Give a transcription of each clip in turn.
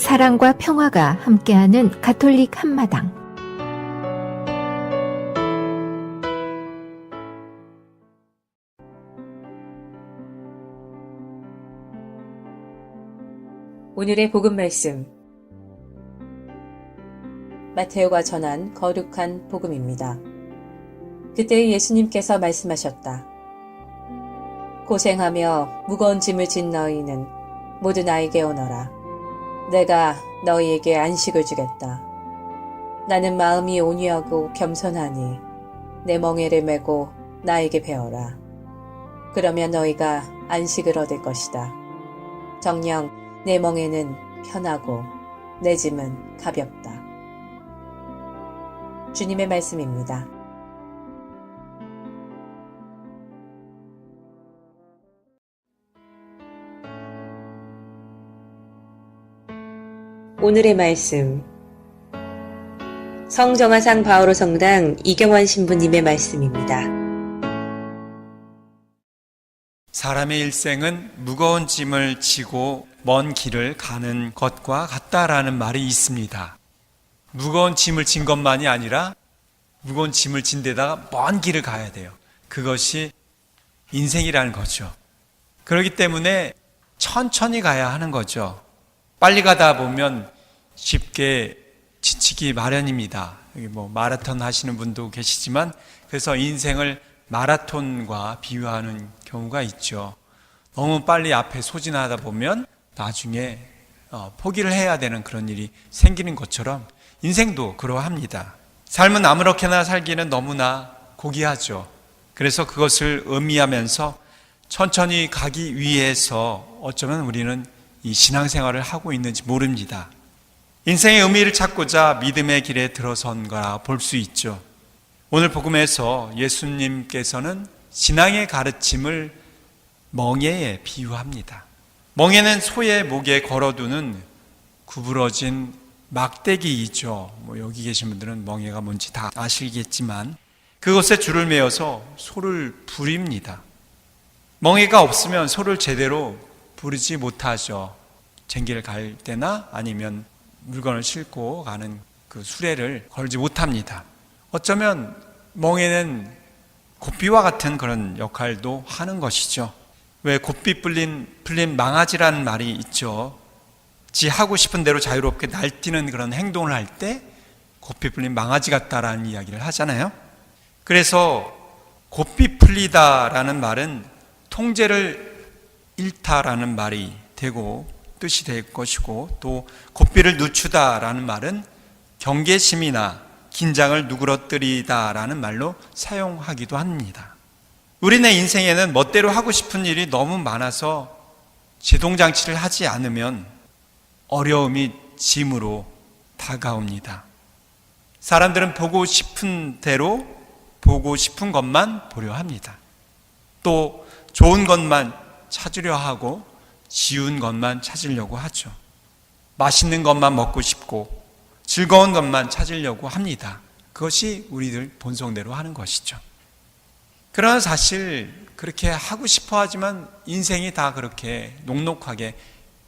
사랑과 평화가 함께하는 가톨릭 한마당. 오늘의 복음 말씀. 마테오가 전한 거룩한 복음입니다. 그때 예수님께서 말씀하셨다. 고생하며 무거운 짐을 진 너희는 모두 나에게 오너라. 내가 너희에게 안식을 주겠다. 나는 마음이 온유하고 겸손하니 내 멍에를 메고 나에게 배워라. 그러면 너희가 안식을 얻을 것이다. 정녕 내 멍에는 편하고 내 짐은 가볍다. 주님의 말씀입니다. 오늘의 말씀 성정화상 바오로 성당 이경환 신부님의 말씀입니다. 사람의 일생은 무거운 짐을 지고 먼 길을 가는 것과 같다라는 말이 있습니다. 무거운 짐을 진 것만이 아니라 무거운 짐을 진 데다가 먼 길을 가야 돼요. 그것이 인생이라는 거죠. 그렇기 때문에 천천히 가야 하는 거죠. 빨리 가다 보면 쉽게 지치기 마련입니다. 여기 뭐 마라톤 하시는 분도 계시지만 그래서 인생을 마라톤과 비유하는 경우가 있죠. 너무 빨리 앞에 소진하다 보면 나중에 어, 포기를 해야 되는 그런 일이 생기는 것처럼 인생도 그러합니다. 삶은 아무렇게나 살기는 너무나 고귀하죠. 그래서 그것을 의미하면서 천천히 가기 위해서 어쩌면 우리는 이 신앙생활을 하고 있는지 모릅니다. 인생의 의미를 찾고자 믿음의 길에 들어선 거라 볼 수 있죠. 오늘 복음에서 예수님께서는 신앙의 가르침을 멍에에 비유합니다. 멍에는 소의 목에 걸어두는 구부러진 막대기이죠. 뭐 여기 계신 분들은 멍에가 뭔지 다 아시겠지만 그것에 줄을 매어서 소를 부립니다. 멍에가 없으면 소를 제대로 부르지 못하죠. 쟁기를 갈 때나 아니면 물건을 싣고 가는 그 수레를 걸지 못합니다. 어쩌면 멍에는 고삐와 같은 그런 역할도 하는 것이죠. 왜 고삐 풀린, 풀린 망아지라는 말이 있죠. 지 하고 싶은 대로 자유롭게 날뛰는 그런 행동을 할 때 고삐 풀린 망아지 같다라는 이야기를 하잖아요. 그래서 고삐 풀리다라는 말은 통제를 잃다라는 말이 되고 뜻이 될 것이고 또 고삐를 늦추다라는 말은 경계심이나 긴장을 누그러뜨리다라는 말로 사용하기도 합니다. 우리네 인생에는 멋대로 하고 싶은 일이 너무 많아서 제동장치를 하지 않으면 어려움이 짐으로 다가옵니다. 사람들은 보고 싶은 대로 보고 싶은 것만 보려 합니다. 또 좋은 것만 찾으려 하고 지운 것만 찾으려고 하죠. 맛있는 것만 먹고 싶고 즐거운 것만 찾으려고 합니다. 그것이 우리들 본성대로 하는 것이죠. 그러나 사실 그렇게 하고 싶어 하지만 인생이 다 그렇게 녹록하게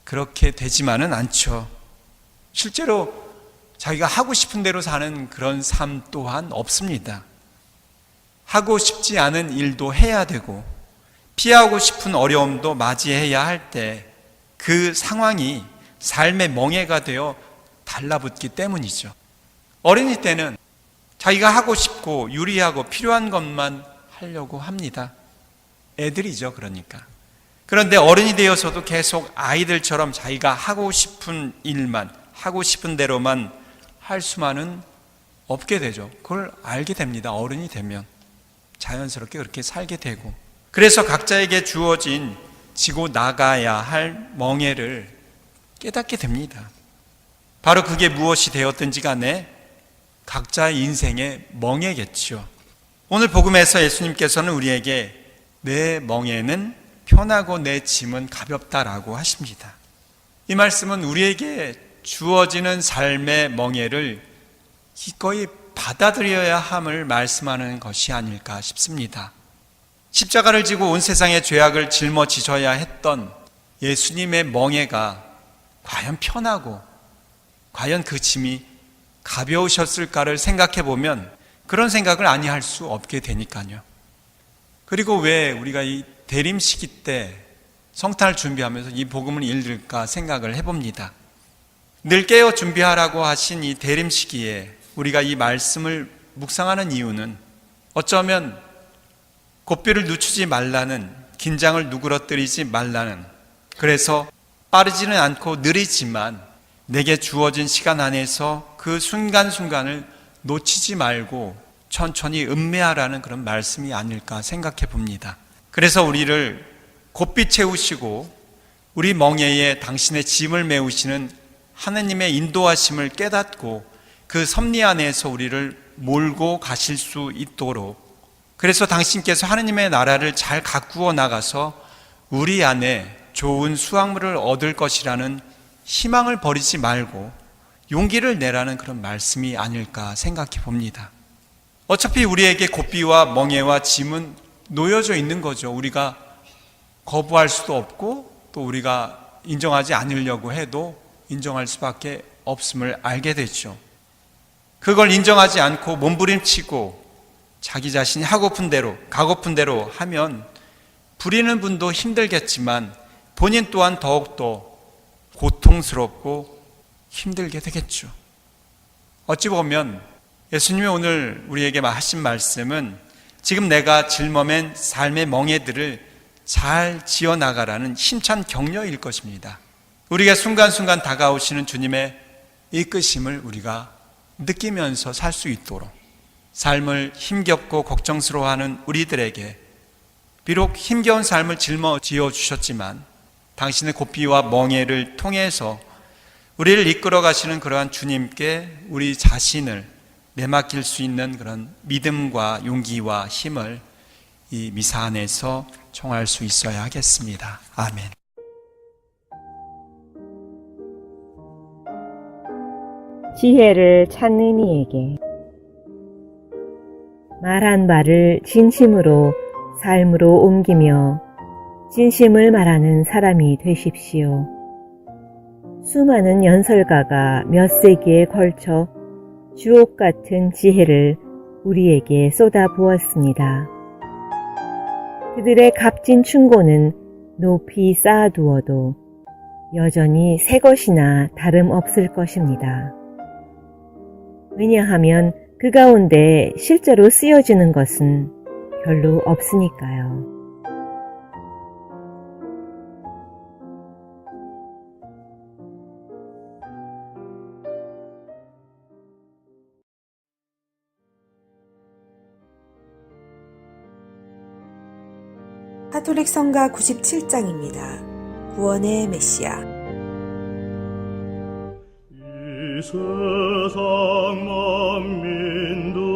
그렇게 되지만은 않죠. 실제로 자기가 하고 싶은 대로 사는 그런 삶 또한 없습니다. 하고 싶지 않은 일도 해야 되고 피하고 싶은 어려움도 맞이해야 할 때 그 상황이 삶의 멍해가 되어 달라붙기 때문이죠. 어린이 때는 자기가 하고 싶고 유리하고 필요한 것만 하려고 합니다. 애들이죠, 그러니까. 그런데 어른이 되어서도 계속 아이들처럼 자기가 하고 싶은 일만, 하고 싶은 대로만 할 수만은 없게 되죠. 그걸 알게 됩니다. 어른이 되면. 자연스럽게 그렇게 살게 되고. 그래서 각자에게 주어진 지고 나가야 할 멍해를 깨닫게 됩니다. 바로 그게 무엇이 되었든지 간에 각자의 인생의 멍해겠죠. 오늘 복음에서 예수님께서는 우리에게 내 멍에는 편하고 내 짐은 가볍다라고 하십니다. 이 말씀은 우리에게 주어지는 삶의 멍해를 기꺼이 받아들여야 함을 말씀하는 것이 아닐까 싶습니다. 십자가를 지고 온 세상의 죄악을 짊어지셔야 했던 예수님의 멍해가 과연 편하고 과연 그 짐이 가벼우셨을까를 생각해 보면 그런 생각을 아니 할 수 없게 되니까요. 그리고 왜 우리가 이 대림 시기 때 성탄을 준비하면서 이 복음을 읽을까 생각을 해봅니다. 늘 깨어 준비하라고 하신 이 대림 시기에 우리가 이 말씀을 묵상하는 이유는 어쩌면 고삐를 늦추지 말라는 긴장을 누그러뜨리지 말라는 그래서 빠르지는 않고 느리지만 내게 주어진 시간 안에서 그 순간순간을 놓치지 말고 천천히 음매하라는 그런 말씀이 아닐까 생각해 봅니다. 그래서 우리를 곱비 채우시고 우리 멍에에 당신의 짐을 메우시는 하느님의 인도하심을 깨닫고 그 섭리 안에서 우리를 몰고 가실 수 있도록 그래서 당신께서 하느님의 나라를 잘 가꾸어 나가서 우리 안에 좋은 수확물을 얻을 것이라는 희망을 버리지 말고 용기를 내라는 그런 말씀이 아닐까 생각해 봅니다. 어차피 우리에게 고삐와 멍에와 짐은 놓여져 있는 거죠. 우리가 거부할 수도 없고 또 우리가 인정하지 않으려고 해도 인정할 수밖에 없음을 알게 되죠. 그걸 인정하지 않고 몸부림치고 자기 자신이 하고픈 대로, 가고픈 대로 하면 부리는 분도 힘들겠지만 본인 또한 더욱더 고통스럽고 힘들게 되겠죠. 어찌 보면 예수님이 오늘 우리에게 하신 말씀은 지금 내가 짊어맨 삶의 멍에들을 잘 지어 나가라는 힘찬 격려일 것입니다. 우리가 순간순간 다가오시는 주님의 이끄심을 우리가 느끼면서 살 수 있도록 삶을 힘겹고 걱정스러워하는 우리들에게 비록 힘겨운 삶을 짊어지어 주셨지만 당신의 고삐와 멍에를 통해서 우리를 이끌어 가시는 그러한 주님께 우리 자신을 내맡길 수 있는 그런 믿음과 용기와 힘을 이 미사 안에서 총할 수 있어야 하겠습니다. 아멘. 지혜를 찾는 이에게 말한 바를 진심으로 삶으로 옮기며 진심을 말하는 사람이 되십시오. 수많은 연설가가 몇 세기에 걸쳐 주옥 같은 지혜를 우리에게 쏟아 부었습니다. 그들의 값진 충고는 높이 쌓아두어도 여전히 새 것이나 다름없을 것입니다. 왜냐하면 그 가운데 실제로 쓰여지는 것은 별로 없으니까요. 카톨릭 성가 97장입니다. 구원의 메시아. 세상 만민들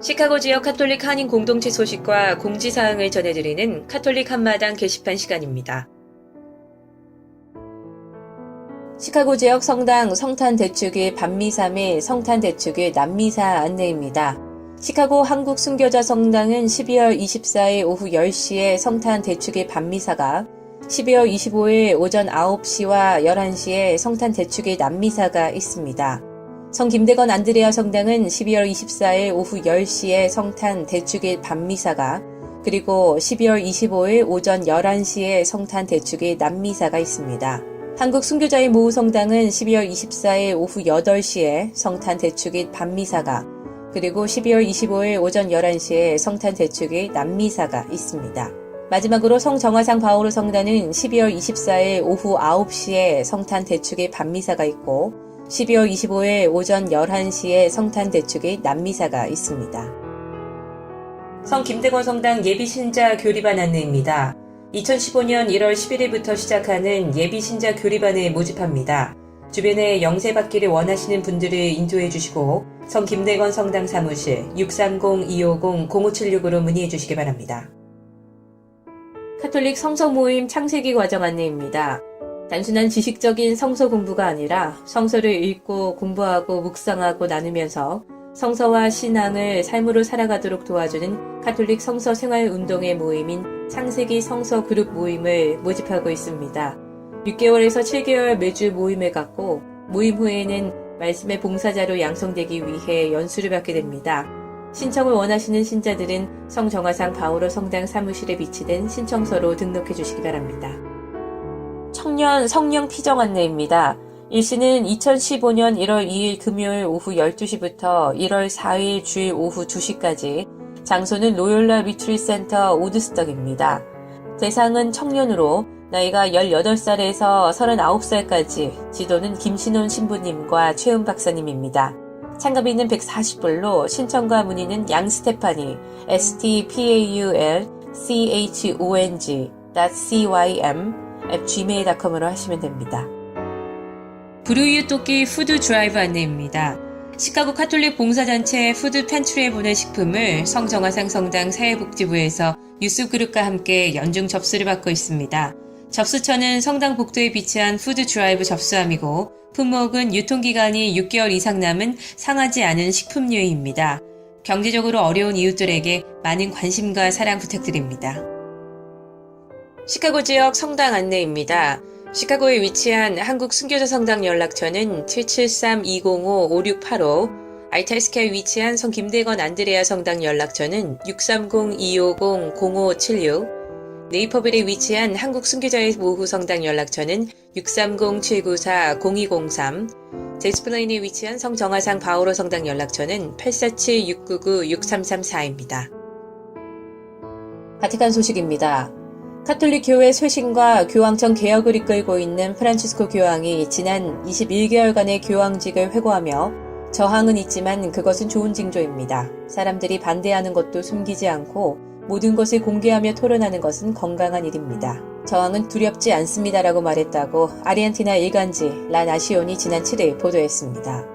시카고 지역 카톨릭 한인 공동체 소식과 공지사항을 전해드리는 카톨릭 한마당 게시판 시간입니다. 시카고 지역 성당 성탄 대축일 반미사 및 성탄 대축일 남미사 안내입니다. 시카고 한국 순교자 성당은 12월 24일 오후 10시에 성탄 대축일 반미사가 12월 25일 오전 9시와 11시에 성탄 대축일 남미사가 있습니다. 성 김대건 안드레아 성당은 12월 24일 오후 10시에 성탄 대축일 밤미사가 그리고 12월 25일 오전 11시에 성탄 대축일 남미사가 있습니다. 한국 순교자의 모후 성당은 12월 24일 오후 8시에 성탄 대축일 밤미사가 그리고 12월 25일 오전 11시에 성탄 대축일 남미사가 있습니다. 마지막으로 성정화상 바오로 성당은 12월 24일 오후 9시에 성탄 대축일 밤미사가 있고 12월 25일 오전 11시에 성탄 대축의 남미사가 있습니다. 성 김대건 성당 예비신자 교리반 안내입니다. 2015년 1월 11일부터 시작하는 예비신자 교리반에 모집합니다. 주변에 영세 받기를 원하시는 분들을 인도해 주시고 성 김대건 성당 사무실 630-250-0576으로 문의해 주시기 바랍니다. 카톨릭 성서 모임 창세기 과정 안내입니다. 단순한 지식적인 성서 공부가 아니라 성서를 읽고 공부하고 묵상하고 나누면서 성서와 신앙을 삶으로 살아가도록 도와주는 카톨릭 성서 생활 운동의 모임인 창세기 성서 그룹 모임을 모집하고 있습니다. 6개월에서 7개월 매주 모임을 갖고 모임 후에는 말씀의 봉사자로 양성되기 위해 연수를 받게 됩니다. 신청을 원하시는 신자들은 성정화상 바오로 성당 사무실에 비치된 신청서로 등록해 주시기 바랍니다. 청년 성령 피정 안내입니다. 일시는 2015년 1월 2일 금요일 오후 12시부터 1월 4일 주일 오후 2시까지 장소는 로열라 리트리 센터 오드스덕입니다. 대상은 청년으로 나이가 18살에서 39살까지 지도는 김신혼 신부님과 최은 박사님입니다. 참가비는 140불로 신청과 문의는 양스테파니 stpaul chong cym gmail.com으로 하시면 됩니다. 브루이유 토끼 푸드 드라이브 안내입니다. 시카고 카톨릭 봉사단체 푸드 팬트리에 보낸 식품을 성정화상 성당 사회복지부에서 뉴스그룹과 함께 연중 접수를 받고 있습니다. 접수처는 성당 복도에 비치한 푸드 드라이브 접수함이고 품목은 유통기간이 6개월 이상 남은 상하지 않은 식품류입니다. 경제적으로 어려운 이웃들에게 많은 관심과 사랑 부탁드립니다. 시카고 지역 성당 안내입니다. 시카고에 위치한 한국 순교자 성당 연락처는 773-205-5685, 알탈스케에 위치한 성 김대건 안드레아 성당 연락처는 630-250-0576, 네이퍼빌에 위치한 한국 순교자의 모후 성당 연락처는 630-794-0203, 제스플레인에 위치한 성 정화상 바오로 성당 연락처는 847-699-6334입니다. 바티칸 소식입니다. 카톨릭 교회 쇄신과 교황청 개혁을 이끌고 있는 프란치스코 교황이 지난 21개월간의 교황직을 회고하며 저항은 있지만 그것은 좋은 징조입니다. 사람들이 반대하는 것도 숨기지 않고 모든 것을 공개하며 토론하는 것은 건강한 일입니다. 저항은 두렵지 않습니다라고 말했다고 아르헨티나 일간지 라 나시온이 지난 7일 보도했습니다.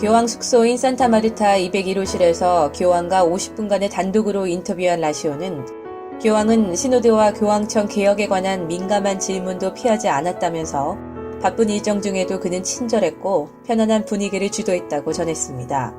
교황 숙소인 산타마르타 201호실에서 교황과 50분간의 단독으로 인터뷰한 라시오는 교황은 시노드와 교황청 개혁에 관한 민감한 질문도 피하지 않았다면서 바쁜 일정 중에도 그는 친절했고 편안한 분위기를 주도했다고 전했습니다.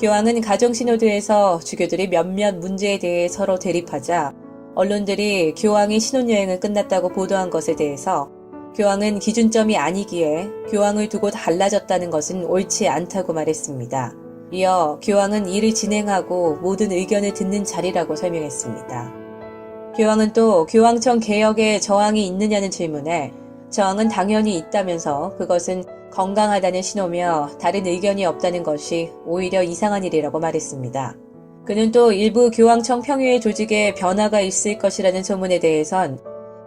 교황은 가정시노드에서 주교들이 몇몇 문제에 대해 서로 대립하자 언론들이 교황이 신혼여행을 끝났다고 보도한 것에 대해서 교황은 기준점이 아니기에 교황을 두고 달라졌다는 것은 옳지 않다고 말했습니다. 이어 교황은 일을 진행하고 모든 의견을 듣는 자리라고 설명했습니다. 교황은 또 교황청 개혁에 저항이 있느냐는 질문에 저항은 당연히 있다면서 그것은 건강하다는 신호며 다른 의견이 없다는 것이 오히려 이상한 일이라고 말했습니다. 그는 또 일부 교황청 평의회 조직에 변화가 있을 것이라는 소문에 대해선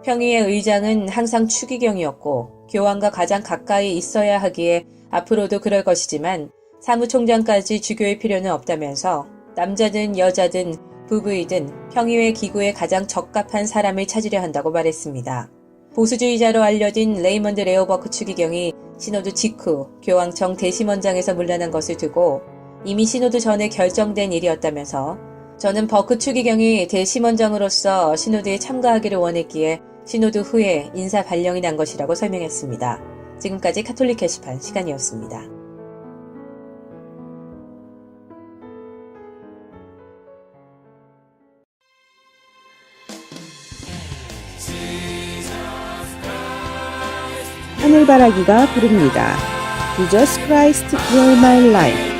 평의회 의장은 항상 추기경이었고 교황과 가장 가까이 있어야 하기에 앞으로도 그럴 것이지만 사무총장까지 주교일 필요는 없다면서 남자든 여자든 부부이든 평의회 기구에 가장 적합한 사람을 찾으려 한다고 말했습니다. 보수주의자로 알려진 레이먼드 레오버크 추기경이 신호도 직후 교황청 대심원장에서 물러난 것을 두고 이미 신호도 전에 결정된 일이었다면서 저는 버크 추기경이 대심원장으로서 신호도에 참가하기를 원했기에 신호도 후에 인사 발령이 난 것이라고 설명했습니다. 지금까지 카톨릭 게시판 시간이었습니다. 하늘바라기가 부릅니다. Jesus Christ, You're My Life.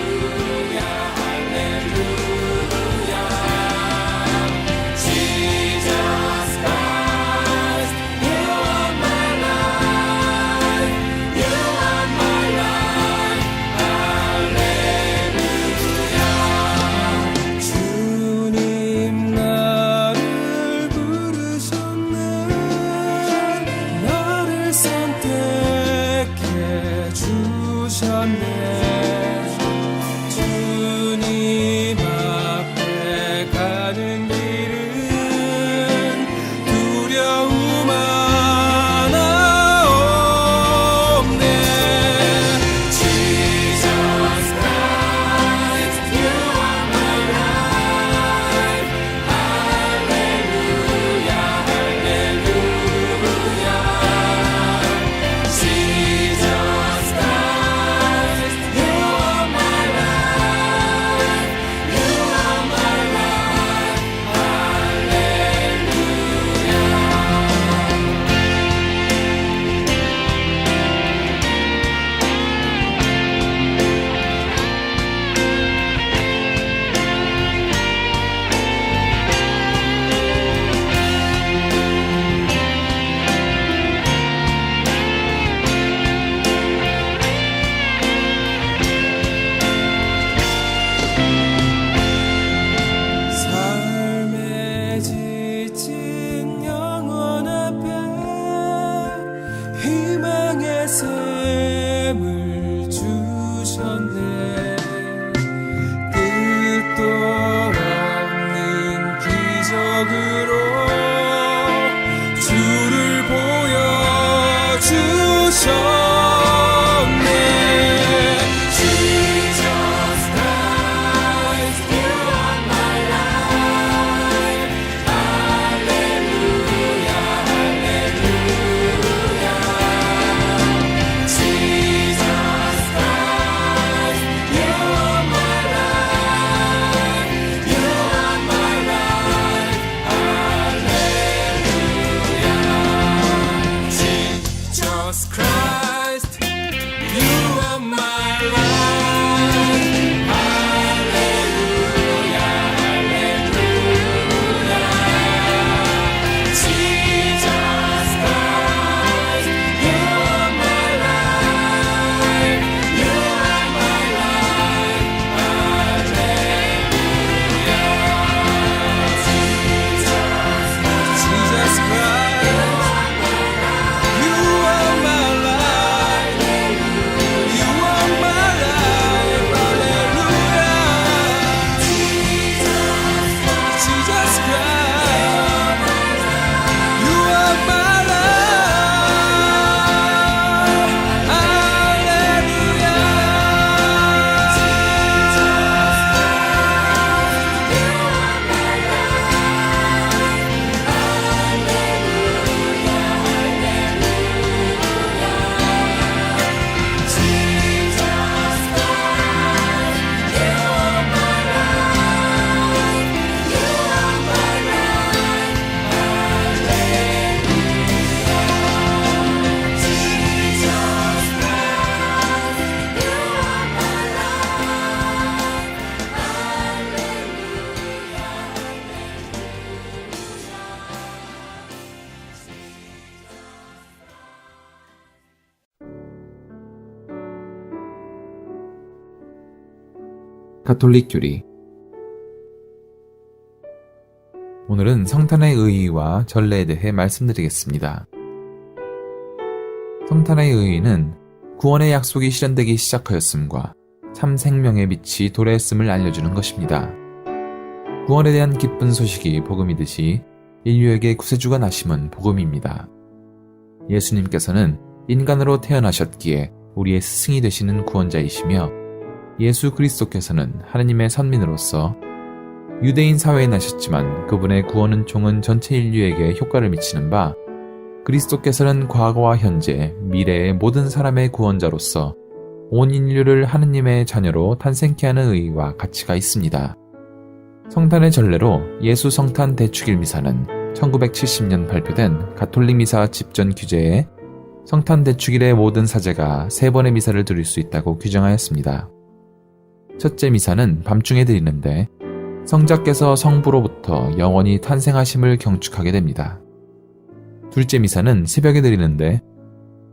가톨릭 교리 오늘은 성탄의 의의와 전례에 대해 말씀드리겠습니다. 성탄의 의의는 구원의 약속이 실현되기 시작하였음과 참 생명의 빛이 도래했음을 알려주는 것입니다. 구원에 대한 기쁜 소식이 복음이듯이 인류에게 구세주가 나심은 복음입니다. 예수님께서는 인간으로 태어나셨기에 우리의 스승이 되시는 구원자이시며 예수 그리스도께서는 하느님의 선민으로서 유대인 사회에 나셨지만 그분의 구원은 종은 전체 인류에게 효과를 미치는 바 그리스도께서는 과거와 현재, 미래의 모든 사람의 구원자로서 온 인류를 하느님의 자녀로 탄생케 하는 의의와 가치가 있습니다. 성탄의 전례로 예수 성탄 대축일 미사는 1970년 발표된 가톨릭 미사 집전 규제에 성탄 대축일의 모든 사제가 세 번의 미사를 드릴 수 있다고 규정하였습니다. 첫째 미사는 밤중에 드리는데 성자께서 성부로부터 영원히 탄생하심을 경축하게 됩니다. 둘째 미사는 새벽에 드리는데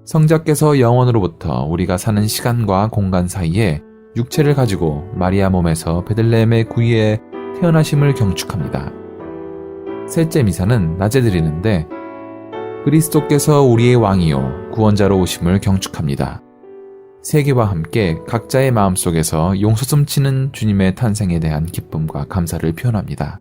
성자께서 영원으로부터 우리가 사는 시간과 공간 사이에 육체를 가지고 마리아 몸에서 베들레헴의 구이에 태어나심을 경축합니다. 셋째 미사는 낮에 드리는데 그리스도께서 우리의 왕이요 구원자로 오심을 경축합니다. 세계와 함께 각자의 마음속에서 용솟음 치는 주님의 탄생에 대한 기쁨과 감사를 표현합니다.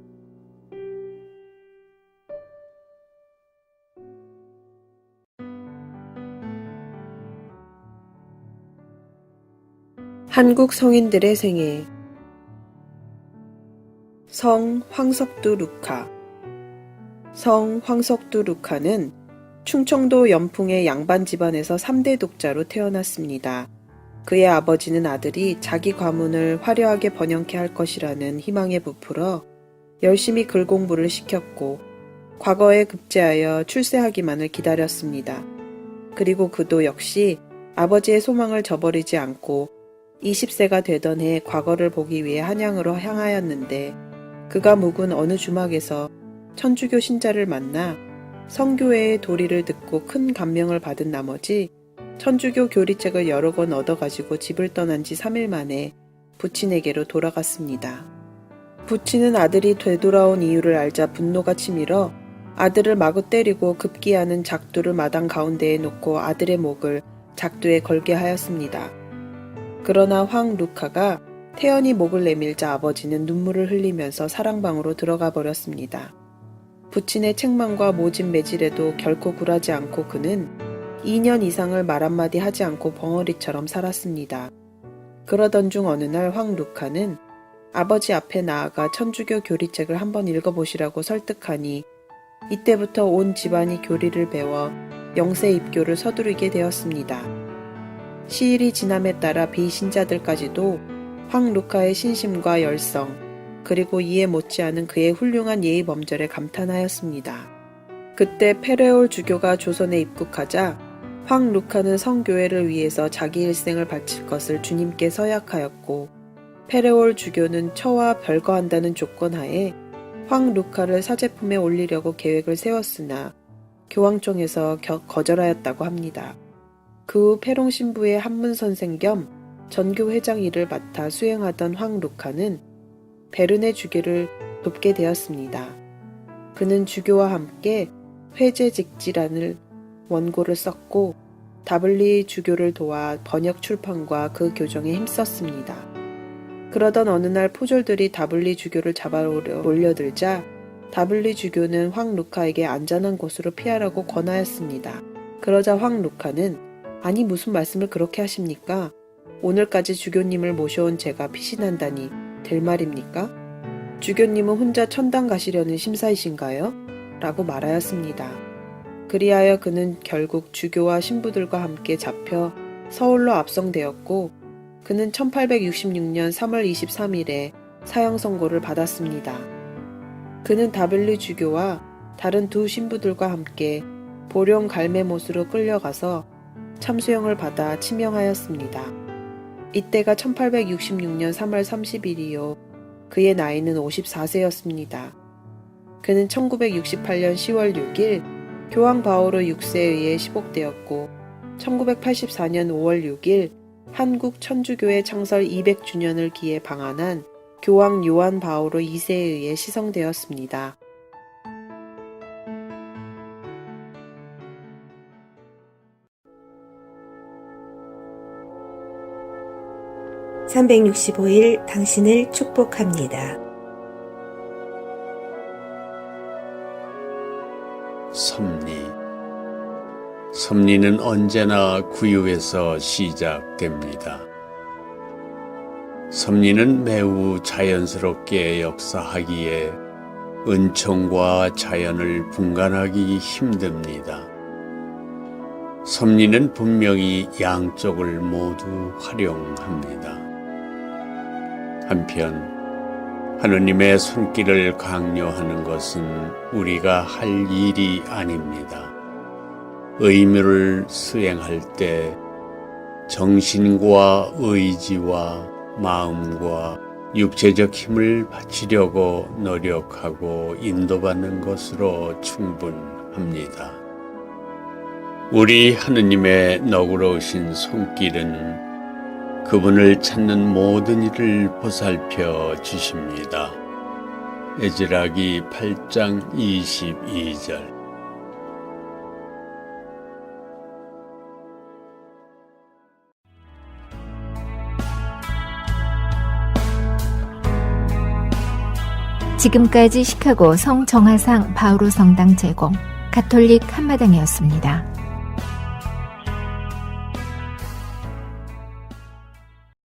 한국 성인들의 생애 성 황석두 루카 성 황석두 루카는 충청도 연풍의 양반 집안에서 3대 독자로 태어났습니다. 그의 아버지는 아들이 자기 가문을 화려하게 번영케 할 것이라는 희망에 부풀어 열심히 글 공부를 시켰고 과거에 급제하여 출세하기만을 기다렸습니다. 그리고 그도 역시 아버지의 소망을 저버리지 않고 20세가 되던 해 과거를 보기 위해 한양으로 향하였는데 그가 묵은 어느 주막에서 천주교 신자를 만나 성교회의 도리를 듣고 큰 감명을 받은 나머지 천주교 교리책을 여러 권 얻어가지고 집을 떠난 지 3일 만에 부친에게로 돌아갔습니다. 부친은 아들이 되돌아온 이유를 알자 분노가 치밀어 아들을 마구 때리고 급기야는 작두를 마당 가운데에 놓고 아들의 목을 작두에 걸게 하였습니다. 그러나 황 루카가 태연이 목을 내밀자 아버지는 눈물을 흘리면서 사랑방으로 들어가 버렸습니다. 부친의 책망과 모진 매질에도 결코 굴하지 않고 그는 2년 이상을 말 한마디 하지 않고 벙어리처럼 살았습니다. 그러던 중 어느 날 황 루카는 아버지 앞에 나아가 천주교 교리책을 한번 읽어보시라고 설득하니 이때부터 온 집안이 교리를 배워 영세 입교를 서두르게 되었습니다. 시일이 지남에 따라 비신자들까지도 황 루카의 신심과 열성, 그리고 이에 못지않은 그의 훌륭한 예의 범절에 감탄하였습니다. 그때 페레올 주교가 조선에 입국하자 황 루카는 성교회를 위해서 자기 일생을 바칠 것을 주님께 서약하였고 페레올 주교는 처와 별거한다는 조건 하에 황 루카를 사제품에 올리려고 계획을 세웠으나 교황청에서 겨- 거절하였다고 합니다. 그 후 페롱 신부의 한문 선생 겸 전교 회장 일을 맡아 수행하던 황 루카는 베르네 주교를 돕게 되었습니다. 그는 주교와 함께 회제 직지란을 원고를 썼고 다블리 주교를 도와 번역 출판과 그 교정에 힘썼습니다. 그러던 어느 날 포졸들이 다블리 주교를 잡아 몰려들자 다블리 주교는 황 루카에게 안전한 곳으로 피하라고 권하였습니다. 그러자 황 루카는 아니 무슨 말씀을 그렇게 하십니까? 오늘까지 주교님을 모셔온 제가 피신한다니 될 말입니까? 주교님은 혼자 천당 가시려는 심사이신가요? 라고 말하였습니다. 그리하여 그는 결국 주교와 신부들과 함께 잡혀 서울로 압송되었고 그는 1866년 3월 23일에 사형 선고를 받았습니다. 그는 다블리 주교와 다른 두 신부들과 함께 보령 갈매못으로 끌려가서 참수형을 받아 치명하였습니다. 이때가 1866년 3월 30일이요. 그의 나이는 54세였습니다. 그는 1968년 10월 6일 교황 바오로 6세에 의해 시복되었고 1984년 5월 6일 한국 천주교회 창설 200주년을 기해 방한한 교황 요한 바오로 2세에 의해 시성되었습니다. (365일) 당신을 축복합니다. 섭리. 섭리는 언제나 구유에서 시작됩니다. 섭리는 매우 자연스럽게 역사하기에 은총과 자연을 분간하기 힘듭니다. 섭리는 분명히 양쪽을 모두 활용합니다. 한편 하느님의 손길을 강요하는 것은 우리가 할 일이 아닙니다. 의무를 수행할 때 정신과 의지와 마음과 육체적 힘을 바치려고 노력하고 인도받는 것으로 충분합니다. 우리 하느님의 너그러우신 손길은 그분을 찾는 모든 일을 보살펴 주십니다. 에즈라기 8장 22절 지금까지 시카고 성정화상 바오로 성당 제공 가톨릭 한마당이었습니다.